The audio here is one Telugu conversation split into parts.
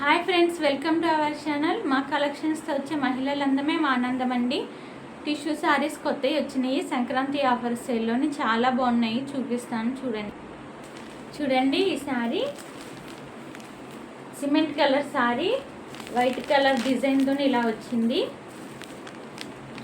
Hi friends welcome to our channel మా కలెక్షన్స్తో వచ్చే మహిళలందమే మా ఆనందం అండి. టిష్యూ శారీస్ కొత్తవి వచ్చినాయి. సంక్రాంతి ఆఫర్ సేల్లోని చాలా బాగున్నాయి. చూపిస్తాను చూడండి. చూడండి ఈ sari cement colour sari white colour డిజైన్తో ఇలా వచ్చింది.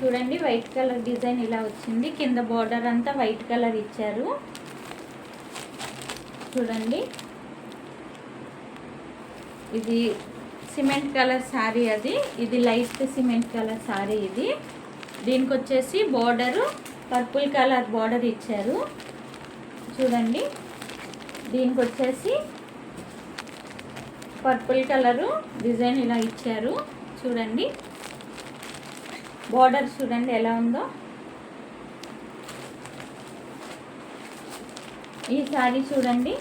చూడండి వైట్ కలర్ డిజైన్ ఇలా వచ్చింది. కింద బార్డర్ అంతా వైట్ కలర్ ఇచ్చారు. చూడండి. ఇది సిమెంట్ కలర్ శారీ అది. ఇది లైట్ సిమెంట్ కలర్ శారీ ఇది. దీనికి వచ్చేసి బార్డరు పర్పుల్ కలర్ బార్డర్ ఇచ్చారు. చూడండి. దీనికి వచ్చేసి పర్పుల్ కలరు డిజైన్ ఇలా ఇచ్చారు. చూడండి. బార్డర్ చూడండి ఎలా ఉందో. ఈ శారీ చూడండి.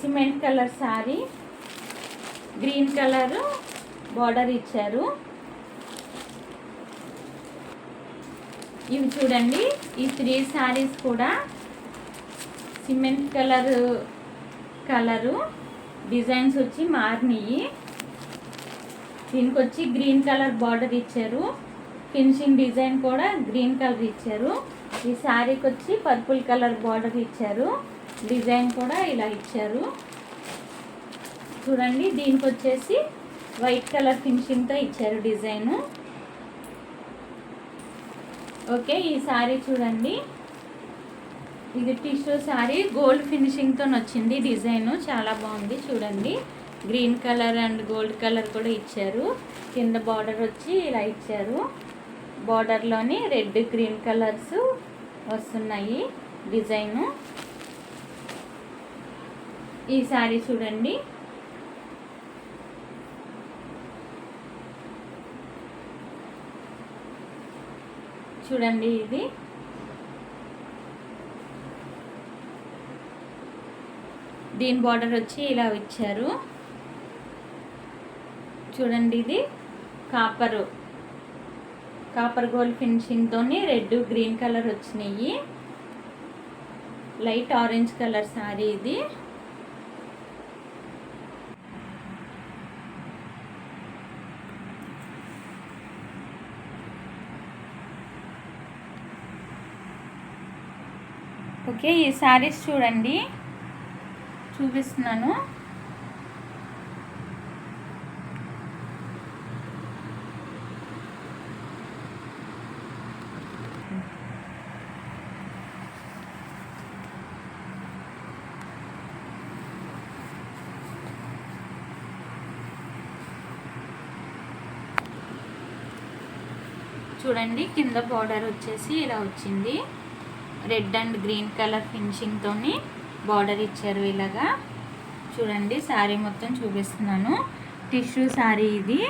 Cement colour sari green colour border ఇచ్చారు. ఇవి చూడండి ఈ త్రీ శారీస్ కూడా సిమెంట్ కలర్ కలరు. డిజైన్స్ వచ్చి మారినాయి. దీనికి వచ్చి గ్రీన్ కలర్ బార్డర్ ఇచ్చారు. ఫినిషింగ్ డిజైన్ కూడా గ్రీన్ కలర్ ఇచ్చారు. ఈ శారీకి వచ్చి పర్పుల్ కలర్ బార్డర్ ఇచ్చారు. డిజైన్ కూడా ఇలా ఇచ్చారు. చూడండి దీనికి వచ్చేసి వైట్ కలర్ ఫినిషింగ్తో ఇచ్చారు డిజైను. ఓకే ఈ శారీ చూడండి. ఇది టిష్యూ శారీ గోల్డ్ ఫినిషింగ్తో వచ్చింది డిజైను. చాలా బాగుంది చూడండి. Green colour and gold colour కూడా ఇచ్చారు. కింద బార్డర్ వచ్చి ఇలా ఇచ్చారు. బార్డర్లోని రెడ్ గ్రీన్ కలర్స్ వస్తున్నాయి డిజైను. ఈ శారీ చూడండి. చూడండి ఇది. దీని బార్డర్ వచ్చి ఇలా ఇచ్చారు. చూడండి ఇది. కాపరు. కాపర్ గోల్డ్ ఫినిషింగ్తో రెడ్ గ్రీన్ కలర్ వచ్చినాయి. లైట్ ఆరెంజ్ కలర్ శారీ ఇది. ఓకే ఈ శారీస్ చూడండి. చూపిస్తున్నాను. చూడండి కింద బార్డర్ వచ్చేసి ఇలా వచ్చింది. రెడ్ అండ్ గ్రీన్ కలర్ ఫినిషింగ్తోని బార్డర్ ఇచ్చారు ఇలాగా. చూడండి శారీ మొత్తం చూపిస్తున్నాను. టిష్యూ శారీ ఇది.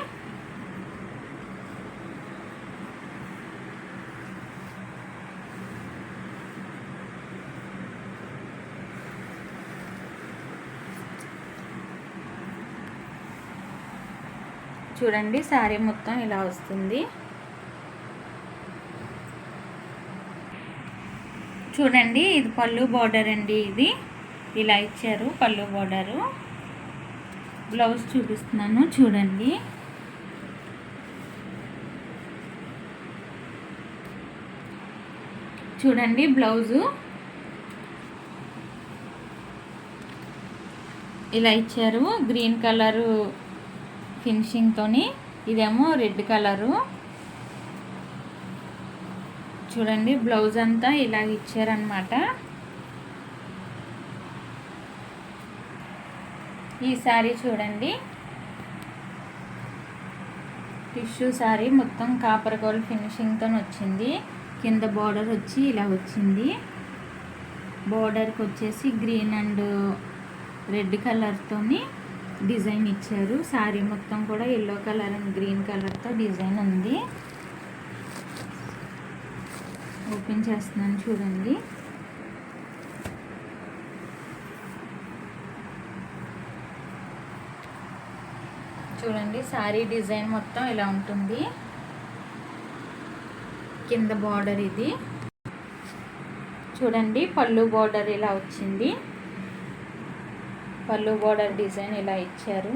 చూడండి శారీ మొత్తం ఇలా వస్తుంది. చూడండి ఇది పళ్ళు బార్డర్ అండి ఇది. ఇలా ఇచ్చారు పళ్ళు బార్డరు బ్లౌజ్ చూపిస్తున్నాను చూడండి. చూడండి బ్లౌజు ఇలా ఇచ్చారు గ్రీన్ కలరు ఫినిషింగ్తో ఇదేమో రెడ్ కలరు చూడండి బ్లౌజ్ అంతా ఇలా ఇచ్చారనమాట ఈ శారీ చూడండి. టిష్యూ శారీ మొత్తం కాపర్ గోల్డ్ ఫినిషింగ్తో వచ్చింది. కింద బార్డర్ వచ్చి ఇలా వచ్చింది. బార్డర్కి వచ్చేసి గ్రీన్ అండ్ రెడ్ కలర్తో డిజైన్ ఇచ్చారు. శారీ మొత్తం కూడా ఎల్లో కలర్ అండ్ గ్రీన్ కలర్తో డిజైన్ ఉంది. ఓపెన్ చేస్తున్నాను చూడండి. చూడండి శారీ డిజైన్ మొత్తం ఇలా ఉంటుంది. కింద బార్డర్ ఇది. చూడండి పళ్ళు బార్డర్ ఇలా వచ్చింది. పళ్ళు బార్డర్ డిజైన్ ఇలా ఇచ్చారు.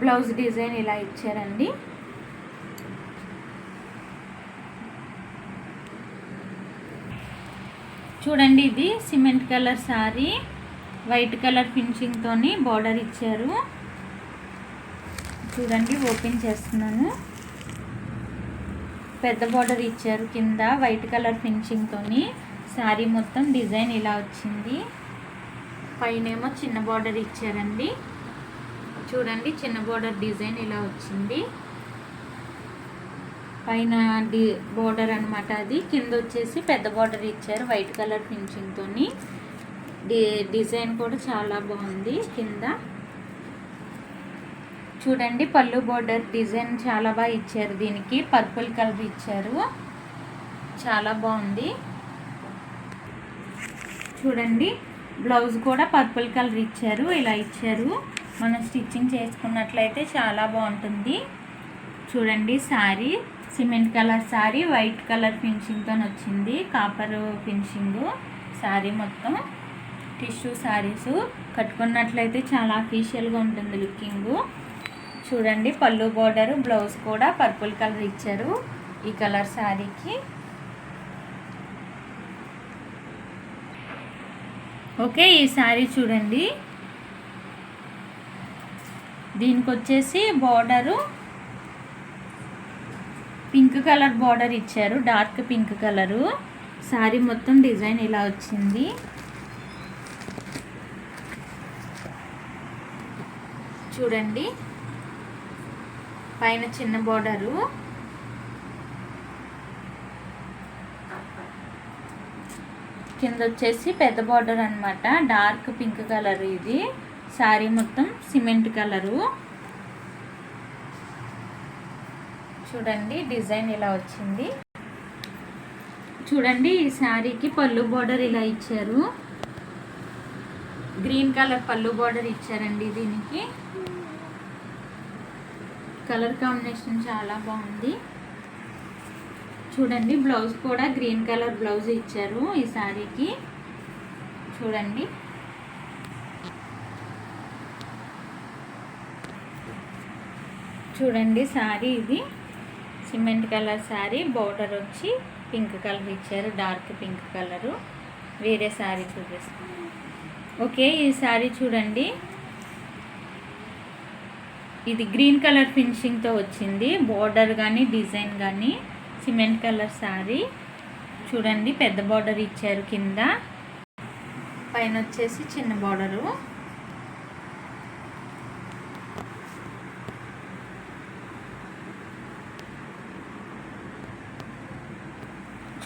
బ్లౌజ్ డిజైన్ ఇలా ఇచ్చారండి. చూడండి ఇది cement colour sari white colour ఫినిషింగ్తోని border ఇచ్చారు. చూడండి ఓపెన్ చేస్తున్నాను. పెద్ద బార్డర్ ఇచ్చారు కింద వైట్ కలర్ ఫినిషింగ్తోని శారీ మొత్తం డిజైన్ ఇలా వచ్చింది. పైనేమో చిన్న బార్డర్ ఇచ్చారండి. చూడండి చిన్న బార్డర్ డిజైన్ ఇలా వచ్చింది. పైన డి బోర్డర్ అనమాట అది. కింద వచ్చేసి పెద్ద బోర్డర్ ఇచ్చారు వైట్ కలర్ ఫినిషింగ్తో డి డిజైన్ కూడా చాలా బాగుంది కింద. చూడండి పళ్ళు బోర్డర్ డిజైన్ చాలా బాగా ఇచ్చారు దీనికి. పర్పుల్ కలర్ ఇచ్చారు. చాలా బాగుంది. చూడండి బ్లౌజ్ కూడా పర్పుల్ కలర్ ఇచ్చారు ఇలా ఇచ్చారు. మనం స్టిచ్చింగ్ చేసుకున్నట్లయితే చాలా బాగుంటుంది. చూడండి sari. Cement colour sari white colour ఫినిషింగ్తో వచ్చింది. కాపర్ ఫినిషింగ్ శారీ మొత్తం. టిష్యూ శారీస్ కట్టుకున్నట్లయితే చాలా అఫీషియల్గా ఉంటుంది లుకింగ్. చూడండి పళ్ళు బార్డర్ బ్లౌజ్ కూడా పర్పుల్ కలర్ ఇచ్చారు ఈ కలర్ శారీకి ఓకే ఈ శారీ చూడండి. దీనికి వచ్చేసి బార్డరు పింక్ కలర్ బార్డర్ ఇచ్చారు డార్క్ పింక్ కలరు. శారీ మొత్తం డిజైన్ ఇలా వచ్చింది. చూడండి. పైన చిన్న బార్డరు. కింద వచ్చేసి పెద్ద బార్డర్ అనమాట డార్క్ పింక్ కలర్ ఇది. శారీ మొత్తం సిమెంట్ కలరు. చూడండి డిజైన్ ఇలా వచ్చింది. చూడండి ఈ శారీకి పళ్ళు బార్డర్ ఇలా ఇచ్చారు. గ్రీన్ కలర్ పళ్ళు బార్డర్ ఇచ్చారండి దీనికి. కలర్ కాంబినేషన్ చాలా బాగుంది. చూడండి బ్లౌజ్ కూడా గ్రీన్ కలర్ బ్లౌజ్ ఇచ్చారు ఈ శారీకి. చూడండి. చూడండి శారీ ఇది. సిమెంట్ కలర్ శారీ బోర్డర్ వచ్చి పింక్ కలర్ ఇచ్చారు డార్క్ పింక్ కలరు. వేరే శారీ చూపిస్తాను ఓకే ఈ శారీ చూడండి. ఇది గ్రీన్ కలర్ ఫినిషింగ్తో వచ్చింది. బోర్డర్ కానీ డిజైన్ కానీ సిమెంట్ కలర్ శారీ. చూడండి పెద్ద బార్డర్ ఇచ్చారు కింద. పైన వచ్చేసి చిన్న బార్డరు.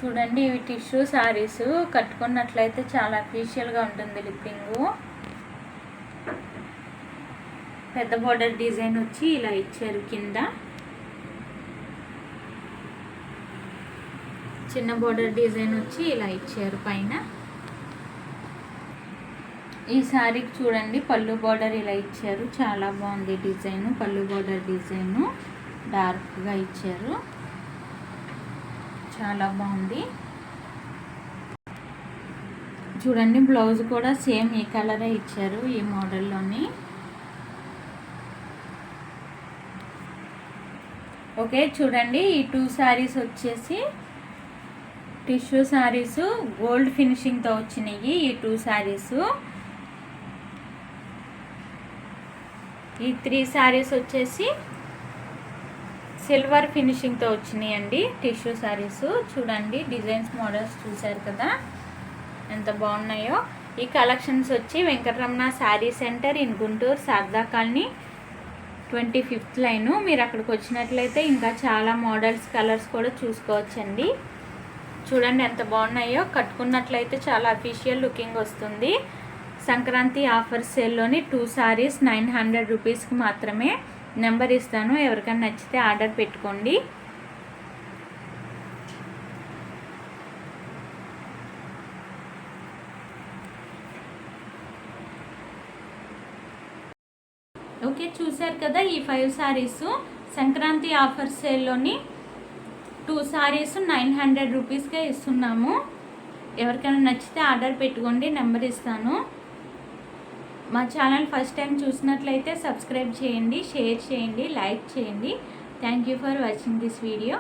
చూడండి ఇవి టిష్యూ శారీస్ కట్టుకున్నట్లయితే చాలా అఫీషియల్గా ఉంటుంది లిప్పింగు. పెద్ద బార్డర్ డిజైన్ వచ్చి ఇలా ఇచ్చారు కింద. చిన్న బోర్డర్ డిజైన్ వచ్చి ఇలా ఇచ్చారు పైన. ఈ శారీకి చూడండి పళ్ళు బార్డర్ ఇలా ఇచ్చారు. చాలా బాగుంది డిజైన్ పళ్ళు బార్డర్ డిజైను. డార్క్గా ఇచ్చారు. చాలా బాగుంది. చూడండి బ్లౌజ్ కూడా సేమ్ ఈ కలరే ఇచ్చారు ఈ మోడల్లోని. ఓకే చూడండి ఈ టూ శారీస్ వచ్చేసి టిష్యూ శారీస్ గోల్డ్ ఫినిషింగ్తో వచ్చినాయి ఈ టూ శారీస్. ఈ త్రీ శారీస్ వచ్చేసి సిల్వర్ ఫినిషింగ్తో వచ్చినాయండి టిష్యూ శారీస్ చూడండి డిజైన్స్ మోడల్స్ చూశారు కదా? ఎంత బాగున్నాయో. ఈ కలెక్షన్స్ వచ్చి Venkataramana sari centre in Guntur Sharada colony twenty fifth line. మీరు అక్కడికి వచ్చినట్లయితే ఇంకా చాలా మోడల్స్ కలర్స్ కూడా చూసుకోవచ్చండి. చూడండి ఎంత బాగున్నాయో. కట్టుకున్నట్లయితే చాలా అఫీషియల్ లుకింగ్ వస్తుంది. సంక్రాంతి ఆఫర్ సేల్లోని టూ శారీస్ నైన్ హండ్రెడ్ రూపీస్కి మాత్రమే. నెంబర్ ఇస్తాను. ఎవరికైనా నచ్చితే ఆర్డర్ పెట్టుకోండి. ఓకే చూశారు కదా ఈ ఫైవ్ శారీస్ సంక్రాంతి ఆఫర్ సేల్లోని టూ శారీస్ నైన్ హండ్రెడ్ రూపీస్కే ఇస్తున్నాము. ఎవరికైనా నచ్చితే ఆర్డర్ పెట్టుకోండి నెంబర్ ఇస్తాను. మా ఛానల్ ఫస్ట్ టైం చూసినట్లయితే సబ్స్క్రైబ్ చేయండి షేర్ చేయండి లైక్ చేయండి. Thank you for watching this video